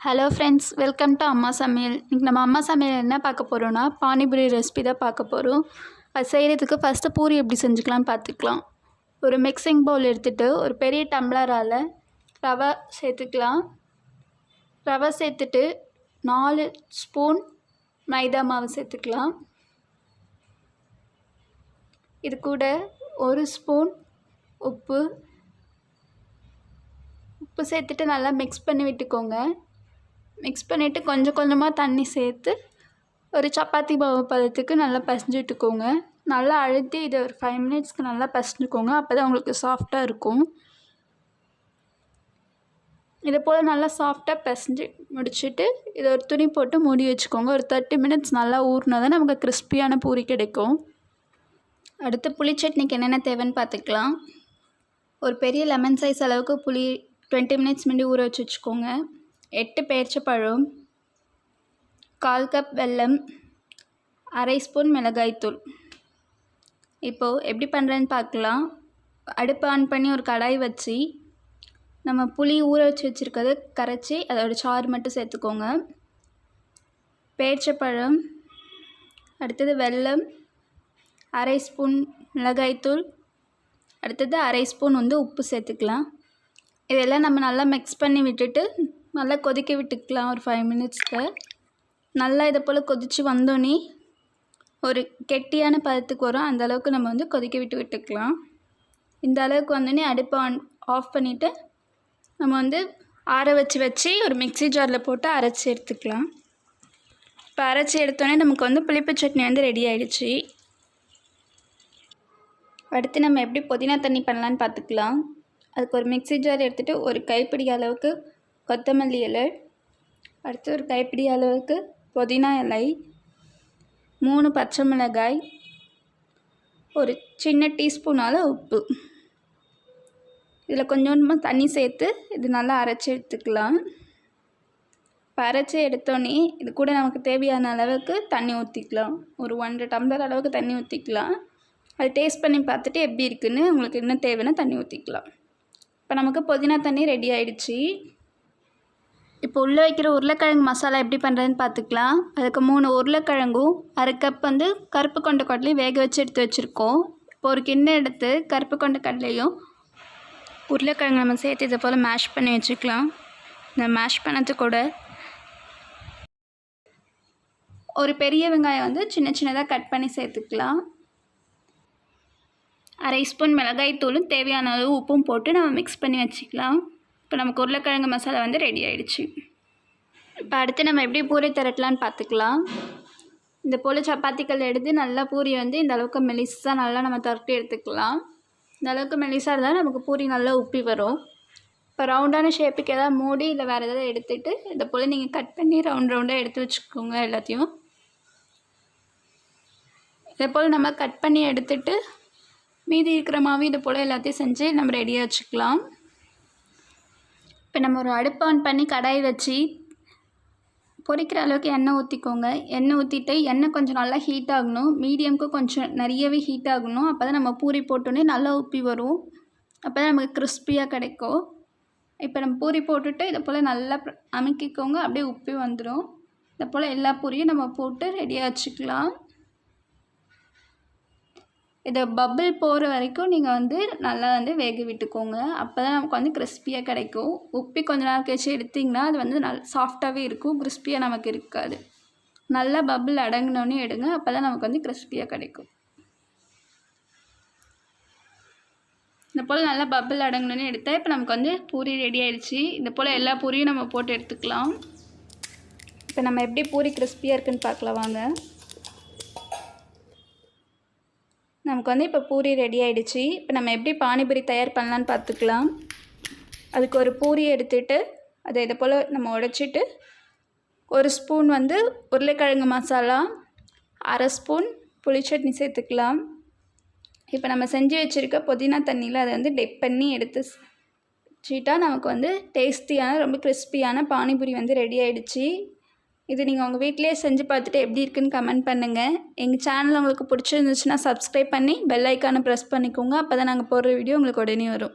Hello friends welcome to அம்மா சமையல் இன்றைக்கி நம்ம அம்மா சமையல் என்ன பார்க்க போகிறோன்னா பானிபூரி ரெசிபி தான் பார்க்க போகிறோம் அது செய்கிறதுக்கு ஃபஸ்ட்டு பூரி எப்படி செஞ்சுக்கலாம்னு பார்த்துக்கலாம். ஒரு மிக்சிங் பவுல் எடுத்துகிட்டு ஒரு பெரிய டம்ளரால் ரவை சேர்த்துக்கலாம். ரவை சேர்த்துட்டு நாலு ஸ்பூன் மைதா மாவு சேர்த்துக்கலாம். இது கூட ஒரு ஸ்பூன் உப்பு. உப்பு சேர்த்துட்டு நல்லா மிக்ஸ் பண்ணி விட்டுக்கோங்க. மிக்ஸ் பண்ணிவிட்டு கொஞ்சம் கொஞ்சமாக தண்ணி சேர்த்து ஒரு சப்பாத்தி மாவு பதத்துக்கு நல்லா பசைஞ்சு விட்டுக்கோங்க நல்லா அழுத்தி இதை ஒரு ஃபைவ் மினிட்ஸ்க்கு நல்லா பசஞ்சுக்கோங்க. அப்போ தான் உங்களுக்கு சாஃப்டாக இருக்கும். இதை போல் நல்லா சாஃப்டாக பிசைஞ்சு முடிச்சுட்டு இதை ஒரு துணி போட்டு மூடி வச்சுக்கோங்க. ஒரு தேர்ட்டி மினிட்ஸ் நல்லா ஊறினா தான் நமக்கு கிறிஸ்பியான பூரி கிடைக்கும். அடுத்து புளி சட்னிக்கு என்னென்ன தேவைன்னு பார்த்துக்கலாம். ஒரு பெரிய லெமன் சைஸ் அளவுக்கு புளி டுவெண்ட்டி மினிட்ஸ் முன்னாடி ஊற வச்சு வச்சுக்கோங்க. எட்டு பேரிச்சப்பழம் கால் கப் வெல்லம் அரை ஸ்பூன் மிளகாய்த்தூள் இப்போது எப்படி பண்ணுறேன்னு பார்க்கலாம். அடுப்பு ஆன் பண்ணி ஒரு கடாய் வச்சு நம்ம புளி ஊற வச்சு வச்சுருக்கறது கரைச்சி அதோட சாறு மட்டும் சேர்த்துக்கோங்க. பேரிச்சப்பழம் அடுத்தது வெல்லம் அரை ஸ்பூன் மிளகாய்த்தூள் அடுத்தது அரை ஸ்பூன் வந்து உப்பு சேர்த்துக்கலாம். இதெல்லாம் நம்ம நல்லா மிக்ஸ் பண்ணி விட்டுட்டு நல்லா கொதிக்க விட்டுக்கலாம் ஒரு ஃபைவ் மினிட்ஸ்க்கு நல்லா இதை போல் கொதித்து வந்தோன்னே ஒரு கெட்டியான பதத்துக்கு வரும். அந்த அளவுக்கு நம்ம வந்து கொதிக்க விட்டு விட்டுக்கலாம். இந்த அளவுக்கு வந்தோடனே அடுப்பை ஆன் ஆஃப் பண்ணிவிட்டு நம்ம வந்து ஆற வச்சு வச்சு ஒரு மிக்ஸி ஜாரில் போட்டு அரைச்சி எடுத்துக்கலாம். இப்போ அரைச்சி எடுத்தோடனே நமக்கு வந்து புளிப்பு சட்னி வந்து ரெடி ஆகிடுச்சு அடுத்து நம்ம எப்படி புதினா தண்ணி பண்ணலான்னு பார்த்துக்கலாம் அதுக்கு ஒரு மிக்ஸி ஜார் எடுத்துகிட்டு ஒரு கைப்பிடி அளவுக்கு கொத்தமல்லி இலை அடுத்து ஒரு கைப்பிடி அளவுக்கு புதினா இலை மூணு பச்சை மிளகாய் ஒரு சின்ன டீஸ்பூனால் உப்பு. இதில் கொஞ்சமாக தண்ணி சேர்த்து இது நல்லா அரைச்சி எடுத்துக்கலாம். இப்போ அரைச்சி எடுத்தோன்னே இது கூட நமக்கு தேவையான அளவுக்கு தண்ணி ஊற்றிக்கலாம். ஒரு ஒன்றரை டம்ளர் அளவுக்கு தண்ணி ஊற்றிக்கலாம். அது டேஸ்ட் பண்ணி பார்த்துட்டு எப்படி இருக்குன்னு உங்களுக்கு என்ன தேவைன்னா தண்ணி ஊற்றிக்கலாம். இப்போ நமக்கு புதினா தண்ணி ரெடி ஆகிடுச்சி இப்போ உள்ளே வைக்கிற உருளைக்கிழங்கு மசாலா எப்படி பண்ணுறதுன்னு பார்த்துக்கலாம். அதுக்கு மூணு உருளைக்கிழங்கும் அரை கப் வந்து கருப்பு கொண்ட கடலையும் வேக வச்சு எடுத்து வச்சுருக்கோம். இப்போ ஒரு கிண்ணம் எடுத்து கருப்பு கொண்ட கடலையும் உருளைக்கிழங்கு நம்ம சேர்த்து இதை போல் மேஷ் பண்ணி வச்சுக்கலாம். இந்த மேஷ் பண்ணது கூட ஒரு பெரிய வெங்காயம் வந்து சின்ன சின்னதாக கட் பண்ணி சேர்த்துக்கலாம். அரை ஸ்பூன் மிளகாய் தூளும் தேவையான அளவு உப்பும் போட்டு நம்ம மிக்ஸ் பண்ணி வச்சுக்கலாம். இப்போ நமக்கு உருளைக்கிழங்கு மசாலா வந்து ரெடி ஆகிடுச்சு இப்போ அடுத்து நம்ம எப்படி பூரி திரட்டலான்னு பார்த்துக்கலாம். இந்த போல் சப்பாத்திகள் எடுத்து நல்லா பூரி வந்து இந்த அளவுக்கு மெலிசாக நல்லா நம்ம திரட்டி எடுத்துக்கலாம். இந்த அளவுக்கு மெலிசாக இருந்தால் நமக்கு பூரி நல்லா உப்பி வரும். இப்போ ரவுண்டான ஷேப்புக்கு எதாவது மூடி இல்லை வேறு எதாவது எடுத்துகிட்டு இதை போல் நீங்கள் கட் பண்ணி ரவுண்ட் ரவுண்டாக எடுத்து வச்சுக்கோங்க எல்லாத்தையும். இதே போல் நம்ம கட் பண்ணி எடுத்துகிட்டு மீதி இருக்கிற மாவு இது போல் எல்லாத்தையும் செஞ்சு நம்ம ரெடியாக வச்சுக்கலாம். இப்போ நம்ம ஒரு அடுப்பு ஆன் பண்ணி கடாய் வச்சு பொரிக்கிற அளவுக்கு எண்ணெய் ஊற்றிக்கோங்க எண்ணெய் ஊற்றிட்டு எண்ணெய் கொஞ்சம் நல்லா ஹீட் ஆகணும். மீடியம்க்கு கொஞ்சம் நிறையவே ஹீட் ஆகணும். அப்போ தான் நம்ம பூரி போட்டோன்னே நல்லா உப்பி வரும். அப்போ தான் நமக்கு கிறிஸ்பியாக கிடைக்கும். இப்போ நம்ம பூரி போட்டுட்டு இதை போல் நல்லா அமைக்கிக்கோங்க. அப்படியே உப்பி வந்துடும் இதை போல் எல்லா பூரியும் நம்ம போட்டு ரெடியாக வச்சுக்கலாம். இதை பபிள் போகிற வரைக்கும் நீங்கள் வந்து நல்லா வந்து வேக விட்டுக்கோங்க. அப்போ தான் நமக்கு வந்து கிறிஸ்பியாக கிடைக்கும். உப்பி கொஞ்ச நாள் கழிச்சு எடுத்திங்கன்னா அது வந்து நல் சாஃப்டாகவே இருக்கும். கிறிஸ்பியாக நமக்கு இருக்காது. நல்லா பப்பிள் அடங்கினோடனே எடுங்க. அப்போ தான் நமக்கு வந்து கிறிஸ்பியாக கிடைக்கும். இந்த போல் நல்லா பப்பிள் அடங்கினோடனே எடுத்தால் இப்போ நமக்கு வந்து பூரி ரெடி ஆகிடுச்சு இந்த போல் எல்லா பூரியும் நம்ம போட்டு எடுத்துக்கலாம். இப்போ நம்ம எப்படி பூரி கிறிஸ்பியாக இருக்குன்னு பார்க்கலாம் வாங்க. நமக்கு வந்து இப்போ பூரி ரெடி ஆகிடுச்சு இப்போ நம்ம எப்படி பானிபூரி தயார் பண்ணலான்னு பார்த்துக்கலாம். அதுக்கு ஒரு பூரி எடுத்துகிட்டு அதை இதை போல் நம்ம உடைச்சிட்டு ஒரு ஸ்பூன் வந்து உருளைக்கிழங்கு மசாலா அரை ஸ்பூன் புளிச்சட்னி சேர்த்துக்கலாம். இப்போ நம்ம செஞ்சு வச்சுருக்க புதினா தண்ணியில் அதை வந்து டெப் பண்ணி எடுத்து வச்சுட்டா நமக்கு வந்து டேஸ்டியான ரொம்ப கிறிஸ்பியான பானிபூரி வந்து ரெடி ஆகிடுச்சி இது நீங்கள் உங்கள் வீட்டிலே செஞ்சு பார்த்துட்டு எப்படி இருக்குன்னு கமெண்ட் பண்ணுங்கள் எங்கள் சேனல் உங்களுக்கு பிடிச்சிருந்துச்சுன்னா சப்ஸ்கிரைப் பண்ணி பெல் ஐக்கானை ப்ரெஸ் பண்ணிக்கோங்க. அப்போ தான் நாங்கள் போடுற வீடியோ உங்களுக்கு உடனே வரும்.